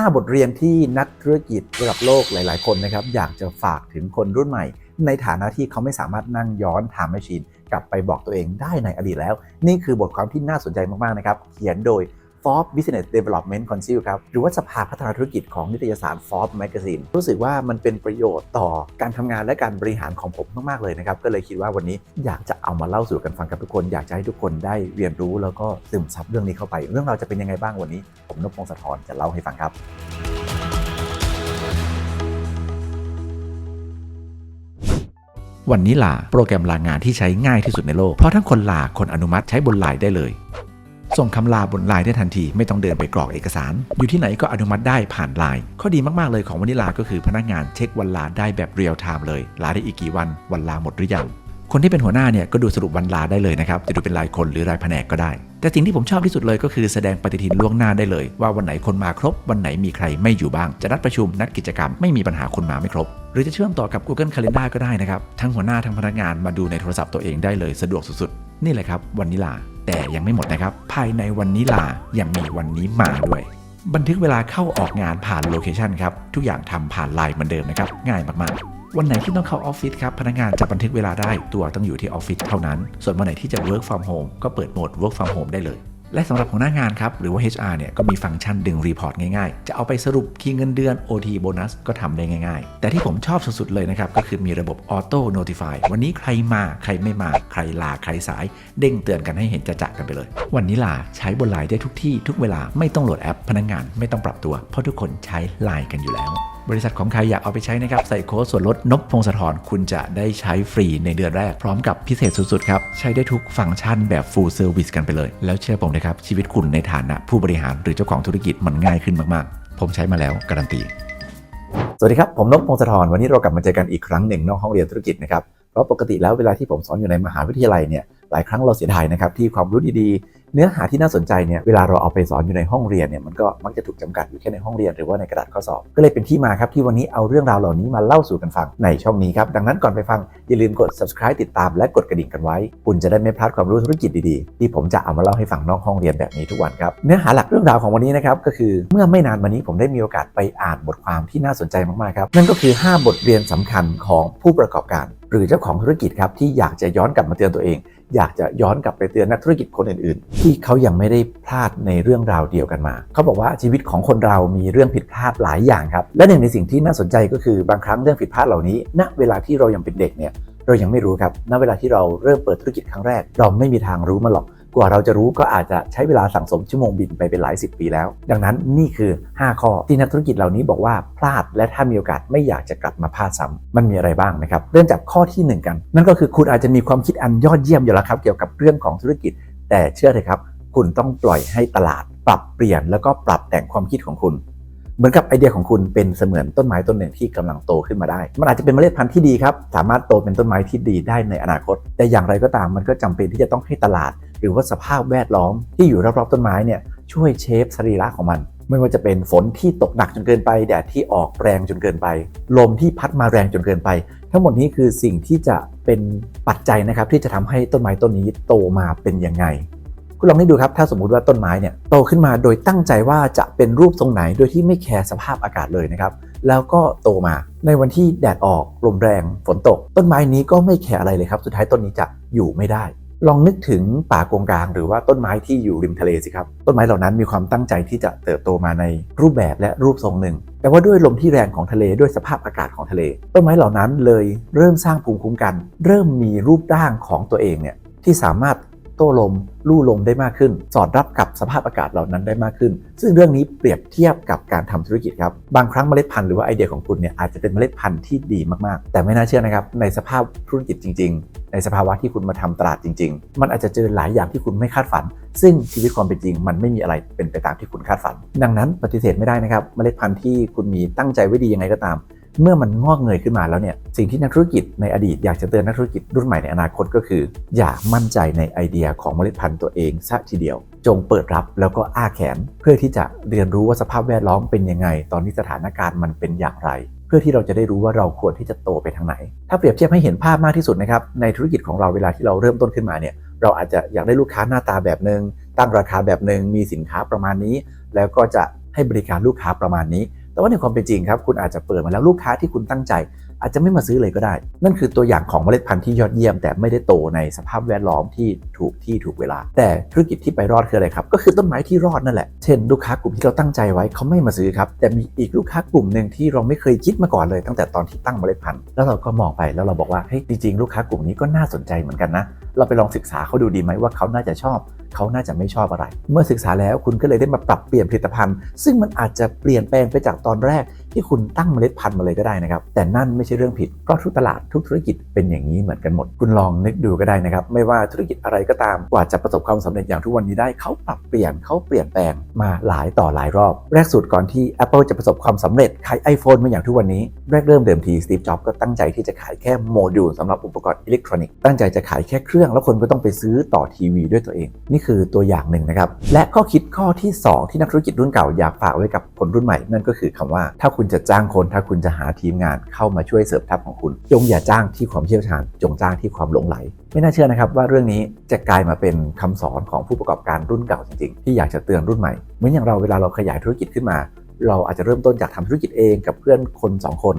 5 บทเรียนที่นักธุรกิจระดับโลกหลาย ๆ คนนะครับ อยากจะฝากถึงคนรุ่นใหม่ ในฐานะที่เขาไม่สามารถนั่งย้อนไทม์แมชชีนกลับไปบอกตัวเองได้ในอดีตแล้ว นี่คือบทความที่น่าสนใจมาก ๆ นะครับ เขียนโดย Forbes Business Development Council ครับ หรือว่าสภาพัฒนาธุรกิจของนิตยสาร Forbes Magazine รู้สึกว่ามันเป็นประโยชน์ต่อการทำงานและการบริหารของผมมาก ๆ เลยนะครับ ก็เลยคิดว่าวันนี้อยากจะเอามาเล่าสู่กันฟังกับทุกคน อยากจะให้ทุกคนได้เรียนรู้แล้วก็ซึมซับเรื่องนี้เข้าไป เรื่องเราจะเป็นยังไงบ้างวันนี้ ผมนพพงศธรจะเล่าให้ฟังครับวันนี้ลา โปรแกรมลางานที่ใช้ง่ายที่สุดในโลก เพราะทั้งคนลาคนอนุมัติใช้บนไลน์ได้เลย ส่งคำลาบนไลน์ได้ทันที ไม่ต้องเดินไปกรอกเอกสาร อยู่ที่ไหนก็อนุมัติได้ผ่านไลน์ข้อดีมาก ๆ เลยของวานิลาก็คือพนักงานเช็ควันลาได้แบบเรียลไทม์เลย ลาได้อีกกี่วันวันลาหมดหรือยังคนที่เป็นหัวหน้าเนี่ยก็ดูสรุปวันลาได้เลยนะครับ จะดูเป็นรายคนหรือรายแผนกก็ได้ แต่สิ่งที่ผมชอบที่สุดเลยก็คือแสดงปฏิทินล่วงหน้าได้เลย ว่าวันไหนคนมาครบ วันไหนมีใครไม่อยู่บ้าง จะนัดประชุมนัดกิจกรรมไม่มีปัญหาคนมาไม่ครบ หรือจะเชื่อมต่อกับ Google Calendar ก็ได้นะครับ ทั้งหัวหน้าทั้งพนักงานมาดูในโทรศัพท์ตัวเองได้เลยสะดวกสุดๆนี่แหละครับวันนิลาแต่ยังไม่หมดนะครับ ภายในวันนี้ลายังมีวันนี้มาด้วย บันทึกเวลาเข้าออกงานผ่านโลเคชันครับ ทุกอย่างทำผ่านไลน์เหมือนเดิมนะครับ ง่ายมากๆ วันไหนที่ต้องเข้าออฟฟิศครับ พนักงานจะบันทึกเวลาได้ ตัวต้องอยู่ที่ออฟฟิศเท่านั้น ส่วนวันไหนที่จะ work from home ก็เปิดโหมด work from home ได้เลย และสำหรับหัวหน้างานครับหรือว่า HR เนี่ยก็มีฟังก์ชันดึงรีพอร์ตง่ายๆ จะเอาไปสรุปคีย์เงินเดือน OT โบนัสก็ทำได้ง่ายๆ แต่ที่ผมชอบสุดๆเลยนะครับ ก็คือมีระบบ Auto Notify วันนี้ใครมาใครไม่มาใครลาใครสาย เด้งเตือนกันให้เห็นจะจะกันไปเลย วันนี้ลาใช้บนไลน์ได้ทุกที่ทุกเวลาไม่ต้องโหลดแอปพนักงานไม่ต้องปรับตัว เพราะทุกคนใช้ไลน์กันอยู่แล้วบริษัทของใครอยากเอาไปใช้นะครับ ใส่โค้ดส่วนลดนบพงศธรคุณจะได้ใช้ฟรีในเดือนแรก พร้อมกับพิเศษสุดๆครับ ใช้ได้ทุกฟังก์ชันแบบ full service กันไปเลย แล้วเชื่อผมนะครับ ชีวิตคุณในฐานะผู้บริหารหรือเจ้าของธุรกิจมันง่ายขึ้นมากๆ ผมใช้มาแล้วการันตี สวัสดีครับ ผมนพพงศธรวันนี้เรากลับมาเจอกันอีกครั้งหนึ่งนอกห้องเรียนธุรกิจนะครับเพราะปกติแล้วเวลาที่ผมสอนอยู่ในมหาวิทยาลัยเนี่ยหลายครั้งเราเสียดายนะครับที่ความรู้ดีๆ เนื้อหาที่น่าสนใจเนี่ยเวลาเราเอาไปสอนอยู่ในห้องเรียนเนี่ยมันก็มักจะถูกจำกัดอยู่แค่ในห้องเรียนหรือว่าในกระดาษข้อสอบ ก็เลยเป็นที่มาครับที่วันนี้เอาเรื่องราวเหล่านี้มาเล่าสู่กันฟังในช่องนี้ครับ ดังนั้นก่อนไปฟัง อย่าลืมกด subscribe ติดตามและกดกระดิ่งกันไว้ คุณจะได้ไม่พลาดความรู้ธุรกิจดีๆ ที่ผมจะเอามาเล่าให้ฟังนอกห้องเรียนแบบนี้ทุกวันครับเนื้อหาหลักเรื่องราวของวันนี้นะครับก็คือเมื่อไม่นานมานี้ผมได้มีโอกาสไปอ่านบทความที่น่าสนใจมากๆครับนั่นก็คือ 5 บทเรียนสำคัญของผู้ประกอบการ หรือเจ้าของธุรกิจครับที่อยากจะย้อนกลับมาเตือนตัวเอง อยากจะย้อนกลับไปเตือนนักธุรกิจคนอื่นๆ ที่เขายังไม่ได้พลาดในเรื่องราวเดียวกันมา เขาบอกว่าชีวิตของคนเรามีเรื่องผิดพลาดหลายอย่างครับ และหนึ่งในสิ่งที่น่าสนใจก็คือบางครั้งเรื่องผิดพลาดเหล่านี้ ณ เวลาที่เรายังเป็นเด็กเนี่ย เรายังไม่รู้ครับ ณ เวลาที่เราเริ่มเปิดธุรกิจครั้งแรก เราไม่มีทางรู้มาหรอก กว่าเราจะรู้ก็อาจจะใช้เวลาสั่งสมชั่วโมงบินไปเป็นหลายสิบปีแล้ว ดังนั้นนี่คือ 5 ข้อที่นักธุรกิจเหล่านี้บอกว่าพลาดและถ้ามีโอกาสไม่อยากจะกลับมาพลาดซ้ำมันมีอะไรบ้างนะครับ เริ่มจากข้อทีหนึ่1 กัน นั่นก็คือคุณอาจจะมีความคิดอันยอดเยี่ยมอยู่แล้วครับ เกี่ยวกับเรื่องของธุรกิจ แต่เชื่อเถอะครับ คุณต้องปล่อยให้ตลาด ปรับเปลี่ยนแล้วก็ปรับแต่งความคิดของคุณเหมือนกับไอเดียของคุณเป็นเสมือนต้นไม้ต้นหนึ่งที่กำลังโตขึ้นมาได้ มันอาจจะเป็นเมล็ดพันธุ์ที่ดีครับ สามารถโตเป็นต้นไม้ที่ดีได้ในอนาคต แต่อย่างไรก็ตามมันก็จำเป็นที่จะต้องให้ตลาด หรือว่าสภาพแวดล้อมที่อยู่รอบๆต้นไม้เนี่ยช่วยเชฟสรีระของมัน ไม่ว่าจะเป็นฝนที่ตกหนักจนเกินไป แดดที่ออกแรงจนเกินไป ลมที่พัดมาแรงจนเกินไป ทั้งหมดนี้คือสิ่งที่จะเป็นปัจจัยนะครับที่จะทำให้ต้นไม้ต้นนี้โตมาเป็นยังไงคุณลองนึกดูครับถ้าสมมุติว่าต้นไม้เนี่ยโตขึ้นมาโดยตั้งใจว่าจะเป็นรูปทรงไหนโดยที่ไม่แคร์สภาพอากาศเลยนะครับแล้วก็โตมาในวันที่แดดออกลมแรงฝนตก ต้นไม้นี้ก็ไม่แคร์อะไรเลยครับ สุดท้ายต้นนี้จะอยู่ไม่ได้ ลองนึกถึงป่าโกงกลางหรือว่าต้นไม้ที่อยู่ริมทะเลสิครับ ต้นไม้เหล่านั้นมีความตั้งใจที่จะเติบโตมาในรูปแบบและรูปทรงหนึ่ง แต่ว่าด้วยลมที่แรงของทะเลด้วยสภาพอากาศของทะเล ต้นไม้เหล่านั้นเลยเริ่มสร้างภูมิคุ้มกัน เริ่มมีรูปร่างของตัวเองเนี่ยที่สามารถ โต้ลมลู่ลมได้มากขึ้น สอดรับกับสภาพอากาศเหล่านั้นได้มากขึ้น ซึ่งเรื่องนี้เปรียบเทียบกับการทำธุรกิจครับ บางครั้งเมล็ดพันธุ์หรือว่าไอเดียของคุณเนี่ยอาจจะเป็นเมล็ดพันธุ์ที่ดีมากๆ แต่ไม่น่าเชื่อนะครับในสภาพธุรกิจจริง ๆ ในสภาวะที่คุณมาทำตลาดจริง ๆ มันอาจจะเจอหลายอย่างที่คุณไม่คาดฝัน ซึ่งชีวิตความเป็นจริง มันไม่มีอะไรเป็นไปตามที่คุณคาดฝัน ดังนั้นปฏิเสธไม่ได้นะครับเมล็ดพันธุ์ที่คุณมีตั้งใจไว้ดียังไงก็ตาม เมื่อมันงอกเงยขึ้นมาแล้วเนี่ยสิ่งที่นักธุรกิจในอดีตอยากจะเตือนนักธุรกิจรุ่นใหม่ในอนาคตก็คือ อย่ามั่นใจในไอเดียของเมล็ดพันธุ์ตัวเองซะทีเดียว จงเปิดรับแล้วก็อ้าแขน เพื่อที่จะเรียนรู้ว่าสภาพแวดล้อมเป็นยังไง ตอนนี้สถานการณ์มันเป็นอย่างไร เพื่อที่เราจะได้รู้ว่าเราควรที่จะโตไปทางไหน ถ้าเปรียบเทียบให้เห็นภาพมากที่สุดนะครับในธุรกิจของเราเวลาที่เราเริ่มต้นขึ้นมาเนี่ยเราอาจจะอยากได้ลูกค้าหน้าตาแบบหนึ่งตั้งราคาแบบหนึ่งมีสินค้าประมาณนี้ แล้วก็จะให้บริการลูกค้าประมาณนี้ แต่ว่าในความเป็นจริงครับคุณอาจจะเปิดมาแล้วลูกค้าที่คุณตั้งใจ อาจจะไม่มาซื้อเลยก็ได้ นั่นคือตัวอย่างของเมล็ดพันธุ์ที่ยอดเยี่ยม แต่ไม่ได้โตในสภาพแวดล้อมที่ถูกที่ถูกเวลา แต่ธุรกิจที่ไปรอดคืออะไรครับ ก็คือต้นไม้ที่รอดนั่นแหละ เช่นลูกค้ากลุ่มที่เราตั้งใจไว้เขาไม่มาซื้อครับ แต่มีอีกลูกค้ากลุ่มหนึ่งที่เราไม่เคยคิดมาก่อนเลยตั้งแต่ตอนที่ตั้งเมล็ดพันธุ์แล้วเราก็มองไปแล้วเราบอกว่าเฮ้ยจริงๆลูกค้ากลุ่มนี้ก็น่าสนใจเหมือนกันนะ เราไปลองศึกษาเขาดูดีไหมว่าเขาน่าจะชอบ เขาน่าจะไม่ชอบอะไร เมื่อศึกษาแล้วคุณก็เลยได้มาปรับเปลี่ยนผลิตภัณฑ์ ซึ่งมันอาจจะเปลี่ยนแปลงไปจากตอนแรก ที่คุณตั้งเมล็ดพันธุ์มาเลยก็ได้นะครับ แต่นั่นไม่ใช่เรื่องผิด เพราะทุกตลาดทุกธุรกิจเป็นอย่างนี้เหมือนกันหมด คุณลองนึกดูก็ได้นะครับ ไม่ว่าธุรกิจอะไรก็ตาม กว่าจะประสบความสำเร็จอย่างทุกวันนี้ได้ เขาปรับเปลี่ยนเขาเปลี่ยนแปลงมาหลายต่อหลายรอบ แรกสุดก่อนที่ Apple จะประสบความสำเร็จขาย iPhone มาอย่างทุกวันนี้ แรกเริ่มเดิมทีสตีฟ จ็อบก็ตั้งใจที่จะขายแค่โมดูลสำหรับอุปกรณ์อิเล็กทรอนิกส์ ตั้งใจจะขายแค่เครื่อง แล้วคนก็ต้องไปซื้อต่อทีวีด้วยตัวเอง นี่คือตัวอย่างหนึ่งนะครับ และข้อคิดข้อที่ 2 ที่นักธุรกิจรุ่นเก่าอยากฝากไว้กับคนรุ่นใหม่นั่นก็คือคำว่าถ้าคุุณจะจ้างคน ถ้าคุณจะหาทีมงานเข้ามาช่วยเสริมทัพของคุณ จงอย่าจ้างที่ความเชี่ยวชาญ จงจ้างที่ความหลงไหล ไม่น่าเชื่อนะครับว่าเรื่องนี้จะกลายมาเป็นคำสอนของผู้ประกอบการรุ่นเก่าจริงๆ ที่อยากจะเตือนรุ่นใหม่เหมือนอย่างเราเวลาเราขยายธุรกิจขึ้นมา เราอาจจะเริ่มต้นจากทำธุรกิจเองกับเพื่อนคนสองคน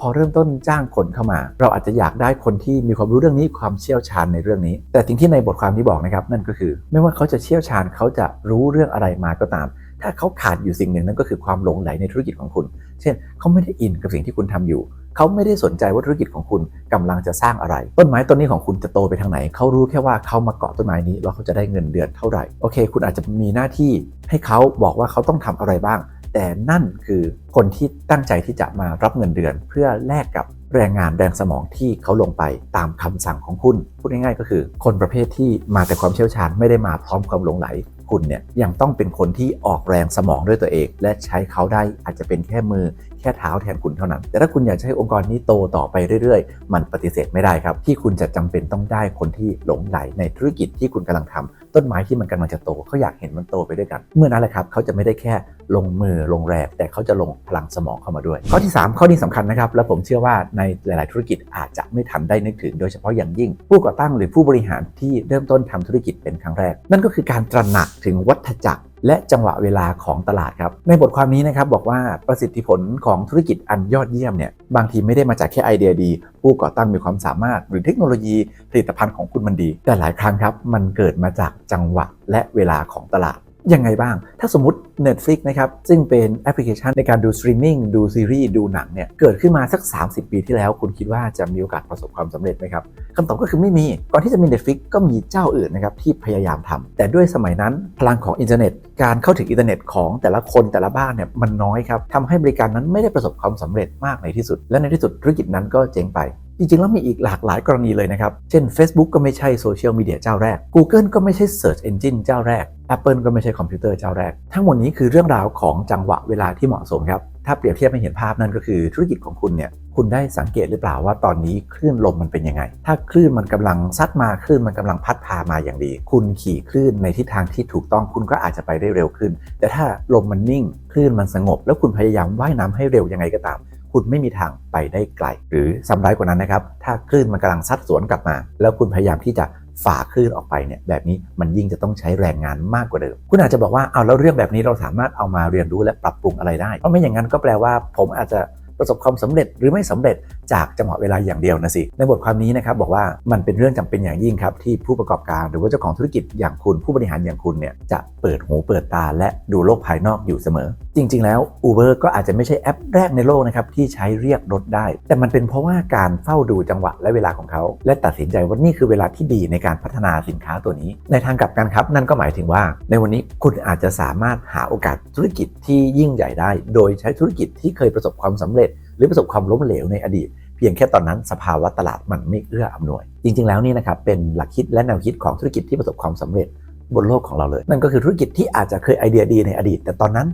พอเริ่มต้นจ้างคนเข้ามา เราอาจจะอยากได้คนที่มีความรู้เรื่องนี้ความเชี่ยวชาญในเรื่องนี้ แต่สิ่งที่ในบทความนี้บอกนะครับนั่นก็คือ ไม่ว่าเขาจะเชี่ยวชาญเขาจะรู้เรื่องอะไรมาก็ตาม ถ้าเขาขาดอยู่สิ่งหนึ่งนั่นก็คือความหลงไหลในธุรกิจของคุณ เช่น เขาไม่ได้อินกับสิ่งที่คุณทำอยู่ เขาไม่ได้สนใจว่าธุรกิจของคุณกำลังจะสร้างอะไร ต้นไม้ต้นนี้ของคุณจะโตไปทางไหน เขารู้แค่ว่าเขามาเกาะต้นไม้นี้แล้วเขาจะได้เงินเดือนเท่าไหร่ โอเค คุณอาจจะมีหน้าที่ให้เขาบอกว่าเขาต้องทำอะไรบ้าง แต่นั่นคือคนที่ตั้งใจที่จะมารับเงินเดือน เพื่อแลกกับแรงงานแรงสมองที่เขาลงไปตามคำสั่งของคุณ พูดง่ายๆ ก็คือ คนประเภทที่มาแต่ความเชี่ยวชาญไม่ได้มาพร้อมความหลงไหล คุณเนี่ยยังต้องเป็นคนที่ออกแรงสมองด้วยตัวเอง และใช้เขาได้อาจจะเป็นแค่มือ แค่เท้าแทนคุณเท่านั้น แต่ถ้าคุณอยากให้องค์กรนี้โตต่อไปเรื่อยๆ มันปฏิเสธไม่ได้ครับ ที่คุณจะจำเป็นต้องได้คนที่หลงไหลในธุรกิจที่คุณกำลังทำต้นไม้ที่มันกำลังจะโตเขาอยากเห็นมันโตไปด้วยกัน เมื่อนั้นแหละครับเขาจะไม่ได้แค่ลงมือลงแรงแต่เขาจะลงพลังสมองเข้ามาด้วย ข้อที่ 3 ข้อนี้สำคัญนะครับ และผมเชื่อว่าในหลาย ๆ ธุรกิจอาจจะไม่ทันได้นึกถึง โดยเฉพาะอย่างยิ่ง ผู้ก่อตั้งหรือผู้บริหารที่เริ่มต้นทำธุรกิจเป็นครั้งแรก นั่นก็คือการตระหนักถึงวัฏจักร และจังหวะเวลาของตลาดครับ ในบทความนี้นะครับบอกว่าประสิทธิผลของธุรกิจอันยอดเยี่ยมเนี่ยบางทีไม่ได้มาจากแค่ไอเดียดี ผู้ก่อตั้งมีความสามารถ หรือเทคโนโลยีผลิตภัณฑ์ของคุณมันดี แต่หลายครั้งครับมันเกิดมาจากจังหวะและเวลาของตลาด ยังไงบ้าง ถ้าสมมติ Netflix นะครับ ซึ่งเป็นแอปพลิเคชันในการดูสตรีมมิ่ง ดูซีรีส์ ดูหนังเนี่ย เกิดขึ้นมาสัก 30 ปีที่แล้ว คุณคิดว่าจะมีโอกาสประสบความสำเร็จไหมครับคำตอบก็คือไม่มี ก่อนที่จะมี Netflix ก็มีเจ้าอื่นนะครับที่พยายามทำแต่ด้วยสมัยนั้นพลังของอินเทอร์เน็ต การเข้าถึงอินเทอร์เน็ตของแต่ละคนแต่ละบ้านเนี่ยมันน้อยครับทำให้บริการนั้นไม่ได้ประสบความสำเร็จมากในที่สุด และในที่สุดธุรกิจนั้นก็เจ๊งไปจริงๆ แล้วมีอีกหลากหลายกรณีเลยนะครับ เช่น Facebook ก็ไม่ใช่โซเชียลมีเดียเจ้าแรก Google ก็ไม่ใช่ Search Engine เจ้าแรก Apple ก็ไม่ใช่คอมพิวเตอร์เจ้าแรก ทั้งหมดนี้คือเรื่องราวของจังหวะเวลาที่เหมาะสมครับ ถ้าเปรียบเทียบให้เห็นภาพนั่นก็คือธุรกิจของคุณเนี่ย คุณได้สังเกตหรือเปล่าว่าตอนนี้คลื่นลมมันเป็นยังไง ถ้าคลื่นมันกำลังซัดมาคลื่นมันกำลังพัดพามาอย่างดี คุณขี่คลื่นในทิศทางที่ถูกต้องคุณก็อาจจะไปได้เร็วขึ้น แต่ถ้าลมมันนิ่งคลื่นมันสงบ แล้วคุณพยายามว่ายน้ำให้เร็วยังไงก็ตามคุณไม่มีทางไปได้ไกล หรือซ้ำร้ายกว่านั้นนะครับ ถ้าคลื่นมันกำลังซัดสวนกลับมา แล้วคุณพยายามที่จะ ฝ่าคลื่นออกไปเนี่ยแบบนี้มันยิ่งจะต้องใช้แรงงานมากกว่าเดิม คุณอาจจะบอกว่าเอาแล้วเรื่องแบบนี้เราสามารถเอามาเรียนรู้และปรับปรุงอะไรได้ เพราะไม่อย่างนั้นก็แปลว่า ผมอาจจะประสบความสำเร็จหรือไม่สำเร็จ จากจังหวะเวลาอย่างเดียวนะสิ ในบทความนี้นะครับบอกว่ามันเป็นเรื่องจำเป็นอย่างยิ่งครับที่ผู้ประกอบการหรือว่าเจ้าของธุรกิจอย่างคุณผู้บริหารอย่างคุณเนี่ยจะเปิดหูเปิดตาและดูโลกภายนอกอยู่เสมอ จริง ๆ แล้ว Uber ก็อาจจะไม่ใช่แอปแรกในโลกนะครับที่ใช้เรียกรถได้ แต่มันเป็นเพราะว่าการเฝ้าดูจังหวะและเวลาของเขา และตัดสินใจว่านี่คือเวลาที่ดีในการพัฒนาสินค้าตัวนี้ ในทางกลับกันครับ นั่นก็หมายถึงว่า ในวันนี้คุณอาจจะสามารถหาโอกาสธุรกิจที่ยิ่งใหญ่ได้ โดยใช้ธุรกิจที่เคยประสบความสำเร็จ หรือประสบความล้มเหลวในอดีต พียงแค่ตอนนั้นสภาวะตลาดมันไม่เอื้ออำนวย จริง ๆ แล้วนี่นะครับเป็นหลักคิดและแนวคิดของธุรกิจที่ประสบความสำเร็จบนโลกของเราเลย นั่นก็คือธุรกิจที่อาจจะเคยไอเดียดีในอดีต แต่ตอนนั้น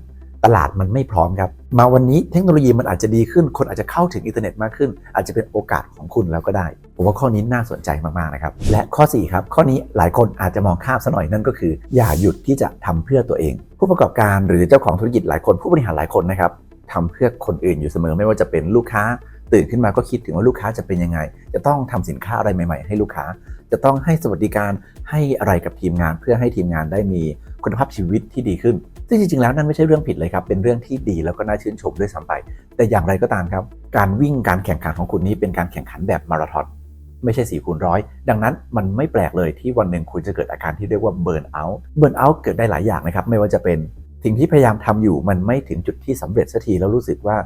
ตลาดมันไม่พร้อมครับ มาวันนี้เทคโนโลยีมันอาจจะดีขึ้น คนอาจจะเข้าถึงอินเทอร์เน็ตมากขึ้น อาจจะเป็นโอกาสของคุณแล้วก็ได้ ผมว่าข้อนี้น่าสนใจมากๆนะครับ และข้อ 4 ครับ ข้อนี้หลายคนอาจจะมองข้ามซะหน่อยนั่นก็คือ อย่าหยุดที่จะทำเพื่อตัวเอง ผู้ประกอบการหรือเจ้าของธุรกิจหลายคนผู้บริหารหลายคนนะครับทำเพื่อคนอื่นอยู่เสมอไม่ว่าจะเป็นลูกค้า ตื่นขึ้นมาก็คิดถึงว่าลูกค้าจะเป็นยังไง จะต้องทำสินค้าอะไรใหม่ ๆ ให้ลูกค้า จะต้องให้สวัสดิการให้อะไรกับทีมงาน เพื่อให้ทีมงานได้มีคุณภาพชีวิตที่ดีขึ้น ซึ่งจริงๆแล้วนั่นไม่ใช่เรื่องผิดเลยครับ เป็นเรื่องที่ดีแล้วก็น่าชื่นชมด้วยซ้ำไป แต่อย่างไรก็ตามครับ การวิ่งการแข่งขันของคุณนี้เป็นการแข่งขันแบบมาราธอนไม่ใช่4คูณร้อยดังนั้นมันไม่แปลกเลยที่วันหนึ่งคุณจะเกิดอาการที่เรียกว่าเบิร์นเอาท์เบิร์นเอาท์เกิดได้หลายอย่างนะครับ ไม่ว่าจะเป็นสิ่งที่พยายามทำอยู่มันไม่ถึงจุดที่สำเร็จสักทีแล้วรู้สึกว่า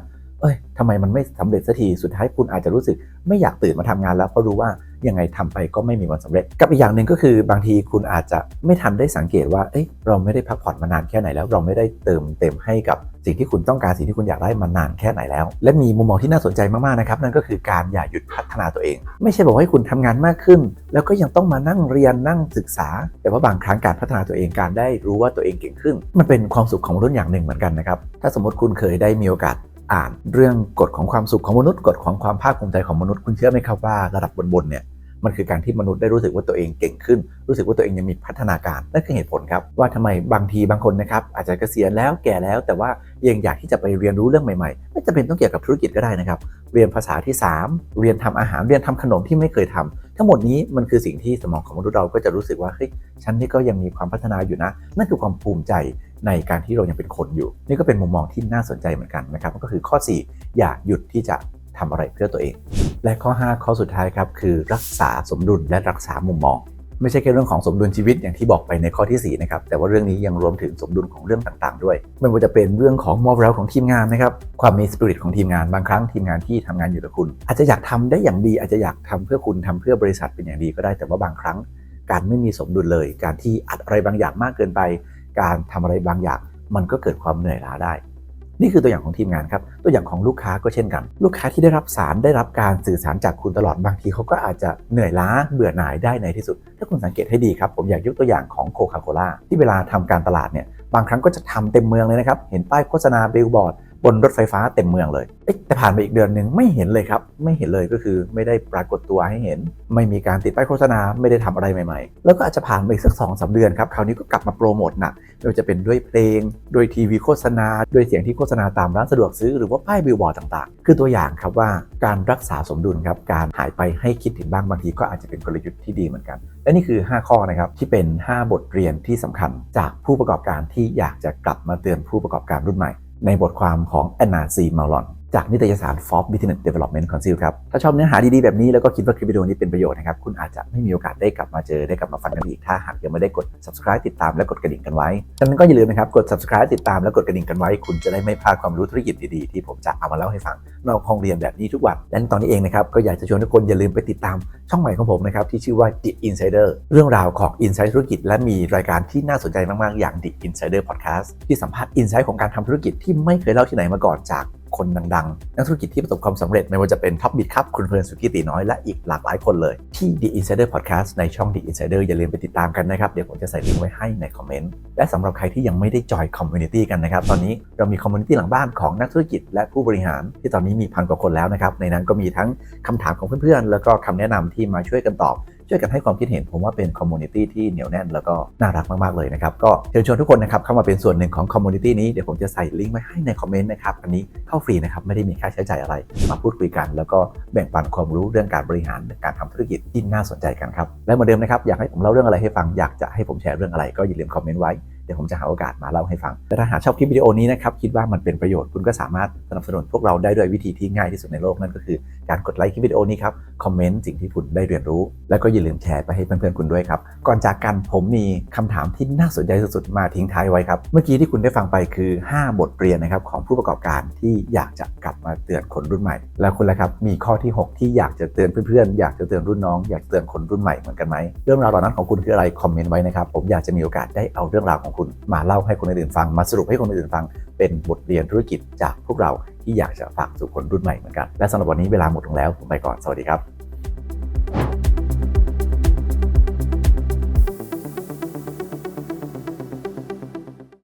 เอ้ยทำไมมันไม่สำเร็จสักทีสุดท้ายคุณอาจจะรู้สึกไม่อยากตื่นมาทำงานแล้วเพราะรู้ว่ายังไงทำไปก็ไม่มีวันสำเร็จ กับอีกอย่างหนึ่งก็คือบางทีคุณอาจจะไม่ทันได้สังเกตว่าเอ้ยเราไม่ได้พักผ่อนมานานแค่ไหนแล้ว เราไม่ได้เติมเต็มให้กับสิ่งที่คุณต้องการสิ่งที่คุณอยากได้มานานแค่ไหนแล้ว และมีมุมมองที่น่าสนใจมากๆนะครับนั่นก็คือการอย่าหยุดพัฒนาตัวเอง ไม่ใช่บอกให้คุณทำงานมากขึ้น แล้วก็ยังต้องมานั่งเรียนนั่งศึกษา แต่ว่าบางครั้งการพัฒนาตัวเองการได้รู้ว่าตัวเองเก่งขึ้น มันเป็นความสุขของมนุษย์อย่างหนึ่งเหมือนกันนะครับถ้าสมมติคุณเคยได้มีโอกาส อ่านเรื่องกฎของความสุขของมนุษย์กฎของความภาคภูมิใจของมนุษย์คุณเชื่อไหมครับว่าระดับบนๆเนี่ยมันคือการที่มนุษย์ได้รู้สึกว่าตัวเองเก่งขึ้น รู้สึกว่าตัวเองยังมีพัฒนาการนั่นคือเหตุผลครับ ว่าทำไมบางทีบางคนนะครับอาจจะเกษียณแล้วแก่แล้ว แต่ว่ายังอยากที่จะไปเรียนรู้เรื่องใหม่ๆ ไม่จำเป็นต้องเกี่ยวกับธุรกิจก็ได้นะครับ เรียนภาษาที่ 3 เรียนทำอาหารเรียนทำขนมที่ไม่เคยทำทั้งหมดนี้มันคือสิ่งที่สมองของมนุษย์เราก็จะรู้สึกว่าเฮ้ยฉันนี่ก็ยังมีความพัฒนาอยู่นะ นั่นคือความภูมิใจ ในการที่เรายังเป็นคนอยู่ นี่ก็เป็นมุมมองที่น่าสนใจเหมือนกันนะครับก็คือข้อ 4 อย่าหยุดที่จะทำอะไรเพื่อตัวเอง และข้อ 5 ข้อสุดท้ายครับคือรักษาสมดุลและรักษามุมมอง ไม่ใช่แค่เรื่องของสมดุลชีวิตอย่างที่บอกไปในข้อที่4นะครับแต่ว่าเรื่องนี้ยังรวมถึงสมดุลของเรื่องต่างๆ ด้วย ไม่ว่าจะเป็นเรื่องของมอ r ร l ของทีมงานนะครับความมีสปิริตของทีมงานบางครั้งทีมงานที่ทำงานอยู่กับคุณ อาจจะอยากทำได้อย่างดี อาจจะอยากทำเพื่อคุณทำเพื่อบริษัทเป็นอย่างดีก็ได้แต่ว่าบางครั้งการไม่มีสมดุลเลย การที่อัดอะไรบางอย่างมากเกินไป การทำอะไรบางอย่าง มันก็เกิดความเหนื่อยล้าได้ นี่คือตัวอย่างของทีมงานครับ ตัวอย่างของลูกค้าก็เช่นกัน ลูกค้าที่ได้รับสารได้รับการสื่อสารจากคุณตลอดบางทีเขาก็อาจจะเหนื่อยล้าเบื่อหน่ายได้ในที่สุด ถ้าคุณสังเกตให้ดีครับ ผมอยากยกตัวอย่างของโคคาโคล่าที่เวลาทำการตลาดเนี่ยบางครั้งก็จะทำเต็มเมืองเลยนะครับ เห็นป้ายโฆษณาบิลบอร์ด บนรถไฟฟ้าเต็มเมืองเลยเแต่ผ่านไปอีกเดือนหนึ่งไม่เห็นเลยครับ ไม่เห็นเลยก็คือไม่ได้ปรากฏตัวให้เห็น ไม่มีการติดป้ายโฆษณาไม่ได้ทำอะไรใหม่ๆ แล้วก็อาจจะผ่านไปอีกสักสองสาเดือนครับคราวนี้ก็กลับมาโปรโมทหนักไม่ว่าจะเป็นด้วยเพลงด้วยทีวีโฆษณาด้วยเสียงที่โฆษณาตามร้านสะดวกซื้อหรือว่าป้ายบิลบอร์ดต่างๆ คือตัวอย่างครับว่าการรักษาสมดุลครับการหายไปให้คิดถึงบ้างบางทีก็อาจจะเป็นกลยุทธ์ที่ดีเหมือนกัน และนี่คือ 5 ข้อนะครับที่เป็น 5 บทเรียนที่สำคัญ จากผู้ประกอบการที่อยากจะกลับมาเตือนผู้ประกอบการรุ่นใหม่ ในบทความของแอนนาซีมาลอน จากนิตยสาร Forbes Business Development Council ครับ ถ้าชอบเนื้อหาดีๆ แบบนี้แล้วก็คิดว่าคลิปวิดีโอนี้เป็นประโยชน์นะครับ คุณอาจจะไม่มีโอกาสได้กลับมาเจอได้กลับมาฟังกันอีก ถ้าหากยังไม่ได้กด subscribe ติดตามและกดกระดิ่งกันไว้ดังนั้นก็อย่าลืมนะครับ กด subscribe ติดตามและกดกระดิ่งกันไว้ คุณจะได้ไม่พลาดความรู้ธุรกิจดีๆ ที่ผมจะเอามาเล่าให้ฟังนอกห้องเรียนแบบนี้ทุกวัน และตอนนี้เองนะครับก็อยากจะชวนทุกคนอย่าลืมไปติดตามช่องใหม่ของผมนะครับที่ชื่อว่า The Insider เรื่องราวของ Insight ธุรกิจ และมีรายการที่น่าสนใจมากๆอย่าง The Insider Podcast ที่สัมภาษณ์ Insight ของการทำธุรกิจที่ไม่เคยเล่าที่ไหนมาก่อนจาก คนดังๆ นักธุรกิจที่ประสบความสำเร็จไม่ว่าจะเป็นท็อปบิดครับคุณเพลินสุกิตีน้อยและอีกหลากหลายคนเลย ที่ The Insider Podcast ในช่อง The Insider อย่าลืมไปติดตามกันนะครับ เดี๋ยวผมจะใส่ลิงก์ไว้ให้ในคอมเมนต์ และสำหรับใครที่ยังไม่ได้จอยคอมมูนิตี้กันนะครับ ตอนนี้เรามีคอมมูนิตี้หลังบ้านของนักธุรกิจและผู้บริหารที่ตอนนี้มีพันกว่าคนแล้วนะครับในนั้นก็มีทั้งคำถามของเพื่อนๆแล้วก็คำแนะนำที่มาช่วยกันตอบ ช่วยกันให้ความคิดเห็นผมว่าเป็นคอมมูนิตี้ที่เหนียวแน่นแล้วก็น่ารักมากๆเลยนะครับก็เชิญชวนทุกคนนะครับเข้ามาเป็นส่วนหนึ่งของคอมมูนิตี้นี้เดี๋ยวผมจะใส่ลิงก์ไว้ให้ในคอมเมนต์นะครับอันนี้เข้าฟรีนะครับไม่ได้มีค่าใช้จ่ายอะไร มาพูดคุยกัน แล้วก็แบ่งปันความรู้เรื่องการบริหารการทำธุรกิจที่น่าสนใจกันครับและเหมือนเดิมนะครับอยากให้ผมเล่าเรื่องอะไรให้ฟังอยากจะให้ผมแชร์เรื่องอะไรก็อย่าลืมคอมเมนต์ไว้ เดี๋ยวผมจะหาโอกาสมาเล่าให้ฟังและถ้าหากชอบคลิปวิดีโอนี้นะครับคิดว่ามันเป็นประโยชน์คุณก็สามารถสนับสนุนพวกเราได้ด้วยวิธีที่ง่ายที่สุดในโลกนั่นก็คือการกดไลค์คลิปวิดีโอนี้ครับคอมเมนต์สิ่งที่คุณได้เรียนรู้ แล้วก็อย่าลืมแชร์ไปให้เพื่อนๆคุณด้วยครับก่อนจากกันผมมีคำถามที่น่าสนใจสุดๆมาทิ้งท้ายไว้ครับเมื่อกี้ที่คุณได้ฟังไปคือ 5 บทเรียนนะครับของผู้ประกอบการที่อยากจะกลับมาเตือนคนรุ่นใหม่ แล้วคุณล่ะครับมีข้อที่ 6 ที่อยากจะเตือนเพื่อนๆอยากจะเตือนรุ่นน้องอยากเตือนคนรุ่นใหม่เหมือนกันไหมเรื่องราวตอนนั้นของคุณคืออะไรคอมเมนต์ไว้นะครับผมอยากจะมีโอกาสได้เอาเรื่องราวของคุณมาเล่าให้คนอื่นฟัง มาสรุปให้คนอื่นฟัง เป็นบทเรียนธุรกิจจากพวกเราที่อยากจะฝากสู่คนรุ่นใหม่เหมือนกัน และสำหรับวันนี้เวลาหมดลงแล้วผมไปก่อนสวัสดีครับ